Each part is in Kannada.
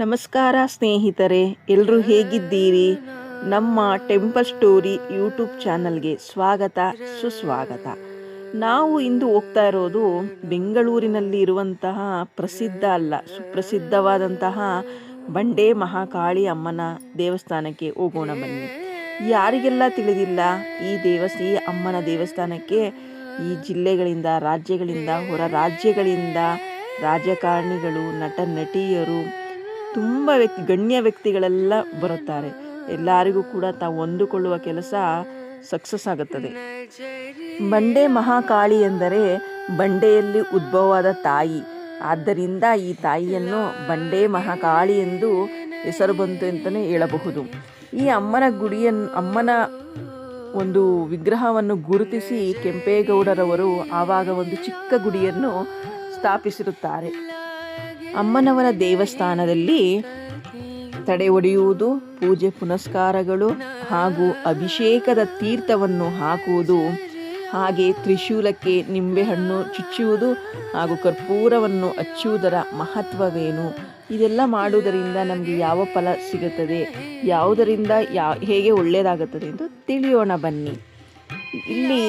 ನಮಸ್ಕಾರ ಸ್ನೇಹಿತರೆ ಎಲ್ಲರೂ ಹೇಗಿದ್ದೀರಿ? ನಮ್ಮ ಟೆಂಪಲ್ ಸ್ಟೋರಿ ಯೂಟ್ಯೂಬ್ ಚಾನಲ್ಗೆ ಸ್ವಾಗತ, ಸುಸ್ವಾಗತ. ನಾವು ಇಂದು ಹೋಗ್ತಾ ಇರೋದು ಬೆಂಗಳೂರಿನಲ್ಲಿ ಇರುವಂತಹ ಪ್ರಸಿದ್ಧ ಅಲ್ಲ, ಸುಪ್ರಸಿದ್ಧವಾದಂತಹ ಬಂಡೆ ಮಹಾಕಾಳಿ ಅಮ್ಮನ ದೇವಸ್ಥಾನಕ್ಕೆ ಹೋಗೋಣ ಬನ್ನಿ. ಯಾರಿಗೆಲ್ಲ ತಿಳಿದಿಲ್ಲ, ಈ ದೇವಸ್ ಈ ಅಮ್ಮನ ದೇವಸ್ಥಾನಕ್ಕೆ ಈ ಜಿಲ್ಲೆಗಳಿಂದ, ರಾಜ್ಯಗಳಿಂದ, ಹೊರ ರಾಜ್ಯಗಳಿಂದ ರಾಜಕಾರಣಿಗಳು ನಟ ನಟಿಯರು ತುಂಬ ವ್ಯಕ್ತಿ, ಗಣ್ಯ ವ್ಯಕ್ತಿಗಳೆಲ್ಲ ಬರುತ್ತಾರೆ. ಎಲ್ಲರಿಗೂ ಕೂಡ ತಾವು ಹೊಂದಿಕೊಳ್ಳುವ ಕೆಲಸ ಸಕ್ಸಸ್ ಆಗುತ್ತದೆ. ಬಂಡೆ ಮಹಾಕಾಳಿ ಎಂದರೆ ಬಂಡೆಯಲ್ಲಿ ಉದ್ಭವವಾದ ತಾಯಿ. ಆದ್ದರಿಂದ ಈ ತಾಯಿಯನ್ನು ಬಂಡೆ ಮಹಾಕಾಳಿ ಎಂದು ಹೆಸರು ಬಂತು ಅಂತಲೇ ಹೇಳಬಹುದು. ಈ ಅಮ್ಮನ ಗುಡಿಯನ್ನು ಅಮ್ಮನ ಒಂದು ವಿಗ್ರಹವನ್ನು ಗುರುತಿಸಿ ಕೆಂಪೇಗೌಡರವರು ಆವಾಗ ಒಂದು ಚಿಕ್ಕ ಗುಡಿಯನ್ನು ಸ್ಥಾಪಿಸಿರುತ್ತಾರೆ. ಅಮ್ಮನವರ ದೇವಸ್ಥಾನದಲ್ಲಿ ತಡೆ ಒಡೆಯುವುದು, ಪೂಜೆ ಪುನಸ್ಕಾರಗಳು ಹಾಗೂ ಅಭಿಷೇಕದ ತೀರ್ಥವನ್ನು ಹಾಕುವುದು, ಹಾಗೆ ತ್ರಿಶೂಲಕ್ಕೆ ನಿಂಬೆಹಣ್ಣು ಚುಚ್ಚುವುದು ಹಾಗೂ ಕರ್ಪೂರವನ್ನು ಹಚ್ಚುವುದರ ಮಹತ್ವವೇನು? ಇದೆಲ್ಲ ಮಾಡುವುದರಿಂದ ನಮಗೆ ಯಾವ ಫಲ ಸಿಗುತ್ತದೆ? ಯಾವುದರಿಂದ ಯಾ, ಹೇಗೆ ಒಳ್ಳೆಯದಾಗುತ್ತದೆ ಎಂದು ತಿಳಿಯೋಣ ಬನ್ನಿ. ಇಲ್ಲಿ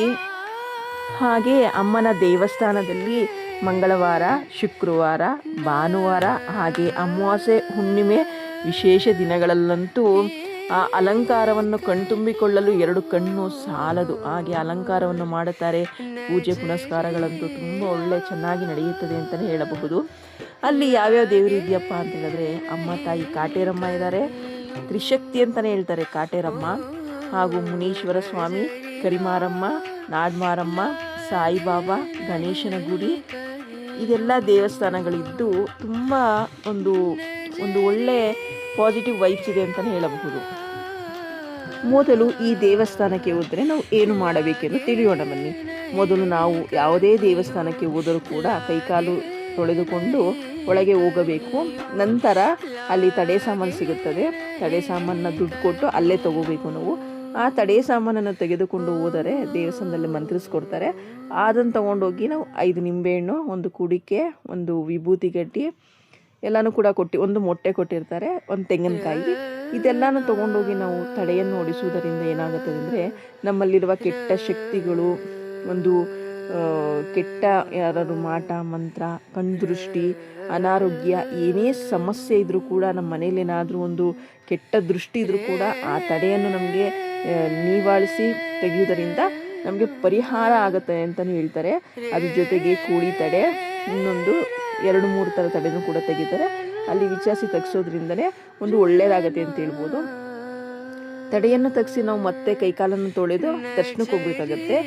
ಹಾಗೆ ಅಮ್ಮನ ದೇವಸ್ಥಾನದಲ್ಲಿ ಮಂಗಳವಾರ, ಶುಕ್ರವಾರ, ಭಾನುವಾರ ಹಾಗೆ ಅಮಾವಾಸ್ಯೆ, ಹುಣ್ಣಿಮೆ ವಿಶೇಷ ದಿನಗಳಲ್ಲಂತೂ, ಆ ಅಲಂಕಾರವನ್ನು ಕಣ್ತುಂಬಿಕೊಳ್ಳಲು ಎರಡು ಕಣ್ಣು ಸಾಲದು. ಹಾಗೆ ಅಲಂಕಾರವನ್ನು ಮಾಡುತ್ತಾರೆ. ಪೂಜೆ, ಪುನಸ್ಕಾರಗಳಂತೂ ತುಂಬ ಒಳ್ಳೆ ಚೆನ್ನಾಗಿ ನಡೆಯುತ್ತದೆ ಅಂತಲೇ ಹೇಳಬಹುದು. ಅಲ್ಲಿ ಯಾವ್ಯಾವ ದೇವರು ಇದೆಯಪ್ಪ ಅಂತ ಹೇಳಿದ್ರೆ, ಅಮ್ಮ, ತಾಯಿ ಕಾಟೇರಮ್ಮ ಇದ್ದಾರೆ. ತ್ರಿಶಕ್ತಿ ಅಂತಲೇ ಹೇಳ್ತಾರೆ ಕಾಟೇರಮ್ಮ. ಹಾಗೂ ಮುನೀಶ್ವರ ಸ್ವಾಮಿ, ಕರಿಮಾರಮ್ಮ ನಾಡ್ಮಾರಮ್ಮ ಸಾಯಿಬಾಬಾ, ಗಣೇಶನ ಗುಡಿ ಇದೆಲ್ಲ ದೇವಸ್ಥಾನಗಳಿದ್ದು ತುಂಬ ಒಂದು ಒಂದು ಒಳ್ಳೆ ಪಾಸಿಟಿವ್ ವೈಬ್ಸ್ ಇದೆ ಅಂತಲೇ ಹೇಳಬಹುದು. ಮೊದಲು ಈ ದೇವಸ್ಥಾನಕ್ಕೆ ಹೋದರೆ ನಾವು ಏನು ಮಾಡಬೇಕೆಂದು ತಿಳಿಯೋಣ ಬನ್ನಿ. ಮೊದಲು ನಾವು ಯಾವುದೇ ದೇವಸ್ಥಾನಕ್ಕೆ ಹೋದರೂ ಕೂಡ ಕೈಕಾಲು ತೊಳೆದುಕೊಂಡು ಒಳಗೆ ಹೋಗಬೇಕು. ನಂತರ ಅಲ್ಲಿ ತಡೆ ಸಾಮಾನು ಸಿಗುತ್ತದೆ. ತಡೆ ಸಾಮಾನನ್ನ ದುಡ್ಡು ಕೊಟ್ಟು ಅಲ್ಲೇ ತಗೋಬೇಕು ನಾವು. ಆ ತಡೆ ಸಾಮಾನನ್ನು ತೆಗೆದುಕೊಂಡು ಹೋದರೆ ದೇವಸ್ಥಾನದಲ್ಲಿ ಮಂತ್ರಿಸ್ಕೊಡ್ತಾರೆ. ಅದನ್ನು ತೊಗೊಂಡೋಗಿ ನಾವು ಐದು ನಿಂಬೆಹಣ್ಣು, ಒಂದು ಕುಡಿಕೆ, ಒಂದು ವಿಭೂತಿ ಗಡ್ಡಿ, ಎಲ್ಲನೂ ಕೂಡ ಕೊಟ್ಟು ಒಂದು ಮೊಟ್ಟೆ ಕೊಟ್ಟಿರ್ತಾರೆ, ಒಂದು ತೆಂಗಿನಕಾಯಿ. ಇದೆಲ್ಲನೂ ತೊಗೊಂಡೋಗಿ ನಾವು ತಡೆಯನ್ನು ಓಡಿಸುವುದರಿಂದ ಏನಾಗುತ್ತದೆ ಅಂದರೆ ನಮ್ಮಲ್ಲಿರುವ ಕೆಟ್ಟ ಶಕ್ತಿಗಳು, ಒಂದು ಕೆಟ್ಟ ಯಾರಾದ್ರು ಮಾಟ, ಮಂತ್ರ, ಕಣ್ದೃಷ್ಟಿ, ಅನಾರೋಗ್ಯ, ಏನೇ ಸಮಸ್ಯೆ ಇದ್ದರೂ ಕೂಡ ನಮ್ಮ ಮನೇಲಿ ಏನಾದರೂ ಒಂದು ಕೆಟ್ಟ ದೃಷ್ಟಿ ಇದ್ದರೂ ಕೂಡ ಆ ತಡೆಯನ್ನು ನಮಗೆ ನಿವಾಳಿಸಿ ತೆಗೆಯುವುದರಿಂದ ನಮಗೆ ಪರಿಹಾರ ಆಗುತ್ತೆ ಅಂತಲೂ ಹೇಳ್ತಾರೆ. ಅದ್ರ ಜೊತೆಗೆ ಕೋಳಿ ತಡೆ, ಇನ್ನೊಂದು ಎರಡು ಮೂರು ಥರ ತಡೆನೂ ಕೂಡ ತೆಗಿತಾರೆ. ಅಲ್ಲಿ ವಿಚಾರಿಸಿ ತೆಗೆಸೋದ್ರಿಂದಲೇ ಒಂದು ಒಳ್ಳೆಯದಾಗತ್ತೆ ಅಂತ ಹೇಳ್ಬೋದು. ತಡೆಯನ್ನು ತೆಗೆಸಿ ನಾವು ಮತ್ತೆ ಕೈಕಾಲನ್ನು ತೊಳೆದು ದರ್ಶನಕ್ಕೆ ಹೋಗ್ಬೇಕಾಗತ್ತೆ.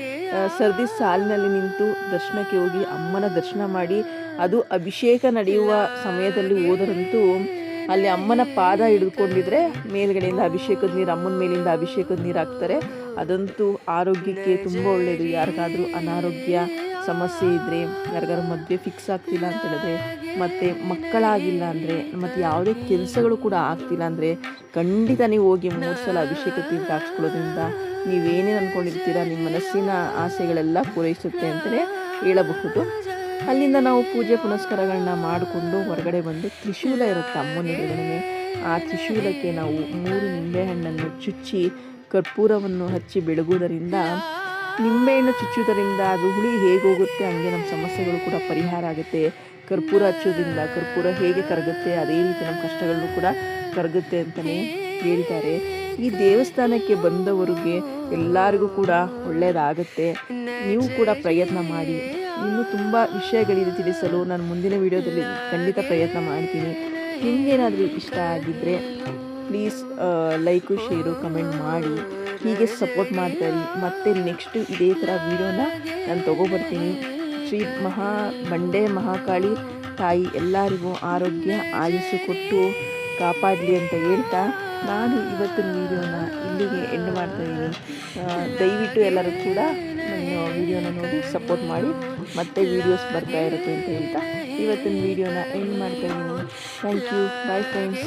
ಸರ್ದಿ ಸಾಲಿನಲ್ಲಿ ನಿಂತು ದರ್ಶನಕ್ಕೆ ಹೋಗಿ ಅಮ್ಮನ ದರ್ಶನ ಮಾಡಿ, ಅದು ಅಭಿಷೇಕ ನಡೆಯುವ ಸಮಯದಲ್ಲಿ ಹೋದರಂತೂ ಅಲ್ಲಿ ಅಮ್ಮನ ಪಾದ ಹಿಡಿದುಕೊಂಡಿದ್ರೆ ಮೇಲ್ಗಡೆಯಿಂದ ಅಭಿಷೇಕದ ನೀರು, ಅಮ್ಮನ ಮೇಲಿಂದ ಅಭಿಷೇಕದ ನೀರು ಹಾಕ್ತಾರೆ. ಅದಂತೂ ಆರೋಗ್ಯಕ್ಕೆ ತುಂಬ ಒಳ್ಳೆಯದು ಯಾರಿಗಾದರೂ ಅನಾರೋಗ್ಯ ಸಮಸ್ಯೆ ಇದ್ದರೆ ಯಾರಿಗಾದ್ರು ಮದುವೆ ಫಿಕ್ಸ್ ಆಗ್ತಿಲ್ಲ ಅಂತ ಹೇಳಿದ್ರೆ, ಮತ್ತು ಮಕ್ಕಳಾಗಿಲ್ಲ ಅಂದರೆ, ಮತ್ತು ಯಾವುದೇ ಕೆಲಸಗಳು ಕೂಡ ಆಗ್ತಿಲ್ಲ ಅಂದರೆ ಖಂಡಿತ ನೀವು ಹೋಗಿ ಮೂರು ಸಲ ಅಭಿಷೇಕ ತೀರ್ಥ ಹಾಕ್ಸ್ಕೊಳ್ಳೋದ್ರಿಂದ ನೀವೇನೇನು ಅಂದ್ಕೊಂಡಿರ್ತೀರ ನಿಮ್ಮ ಮನಸ್ಸಿನ ಆಸೆಗಳೆಲ್ಲ ಪೂರೈಸುತ್ತೆ ಅಂತಲೇ ಹೇಳಬಹುದು. ಅಲ್ಲಿಂದ ನಾವು ಪೂಜೆ ಪುನಸ್ಕಾರಗಳನ್ನ ಮಾಡಿಕೊಂಡು ಹೊರಗಡೆ ಬಂದು ತ್ರಿಶೂಲ ಇರುತ್ತೆ ಅಮ್ಮನಿಗೆ ಆ ತ್ರಿಶೂಲಕ್ಕೆ ನಾವು ಮೂರು ನಿಂಬೆಹಣ್ಣನ್ನು ಚುಚ್ಚಿ ಕರ್ಪೂರವನ್ನು ಹಚ್ಚಿ ಬೆಳಗುವುದರಿಂದ, ನಿಂಬೆಹಣ್ಣು ಚುಚ್ಚುವುದರಿಂದ ಅದು ಹುಳಿ ಹೇಗೆ ಹೋಗುತ್ತೆ, ಹಂಗೆ ನಮ್ಮ ಸಮಸ್ಯೆಗಳು ಕೂಡ ಪರಿಹಾರ ಆಗುತ್ತೆ. ಕರ್ಪೂರ ಹಚ್ಚೋದ್ರಿಂದ ಕರ್ಪೂರ ಹೇಗೆ ಕರಗುತ್ತೆ, ಅದೇ ರೀತಿ ನಮ್ಮ ಕಷ್ಟಗಳನ್ನು ಕೂಡ ಕರಗುತ್ತೆ ಅಂತಲೇ ಹೇಳ್ತಾರೆ ಈ ದೇವಸ್ಥಾನಕ್ಕೆ ಬಂದವರಿಗೆ ಎಲ್ಲರಿಗೂ ಕೂಡ ಒಳ್ಳೆಯದಾಗುತ್ತೆ. ನೀವು ಕೂಡ ಪ್ರಯತ್ನ ಮಾಡಿ. ಇನ್ನೂ ತುಂಬ ವಿಷಯಗಳಿದೆ ತಿಳಿಸಲು ನಾನು ಮುಂದಿನ ವಿಡಿಯೋದಲ್ಲಿ ಖಂಡಿತ ಪ್ರಯತ್ನ ಮಾಡ್ತೀನಿ. ನಿಮಗೇನಾದರೂ ಇಷ್ಟ ಆಗಿದ್ದರೆ ಪ್ಲೀಸ್ ಲೈಕು ಶೇರು ಕಮೆಂಟ್ ಮಾಡಿ. ಹೀಗೆ ಸಪೋರ್ಟ್ ಮಾಡ್ತಾರೆ ಮತ್ತು ನೆಕ್ಸ್ಟು ಇದೇ ಥರ ವೀಡಿಯೋನ ನಾನು ತೊಗೊಬರ್ತೀನಿ. ಶ್ರೀ ಮಹಾ ಬಂಡೆ ಮಹಾಕಾಳಿ ತಾಯಿ ಎಲ್ಲರಿಗೂ ಆರೋಗ್ಯ, ಆಯುಸ್ಸು ಕೊಟ್ಟು ಕಾಪಾಡಲಿ ಅಂತ ಹೇಳ್ತಾ ನಾನು ಇವತ್ತಿನ ವಿಡಿಯೋನ ಇಲ್ಲಿಗೆ ಎಂಡ್ ಮಾಡ್ತಾಯಿದ್ದೀನಿ ದಯವಿಟ್ಟು ಎಲ್ಲರೂ ಕೂಡ ವೀಡಿಯೋನ ನೋಡಿ ಸಪೋರ್ಟ್ ಮಾಡಿ, ಮತ್ತೆ ವೀಡಿಯೋಸ್ ಬರ್ತಾ ಇರುತ್ತೆ ಅಂತ ಹೇಳ್ತಾ, ಇವತ್ತಿನ ವೀಡಿಯೋನ ಎಂಡ್ ಮಾಡ್ತಾಯಿದ್ದೀನಿ ಥ್ಯಾಂಕ್ ಯು ಬಾಯ್ ಫ್ರೆಂಡ್ಸ್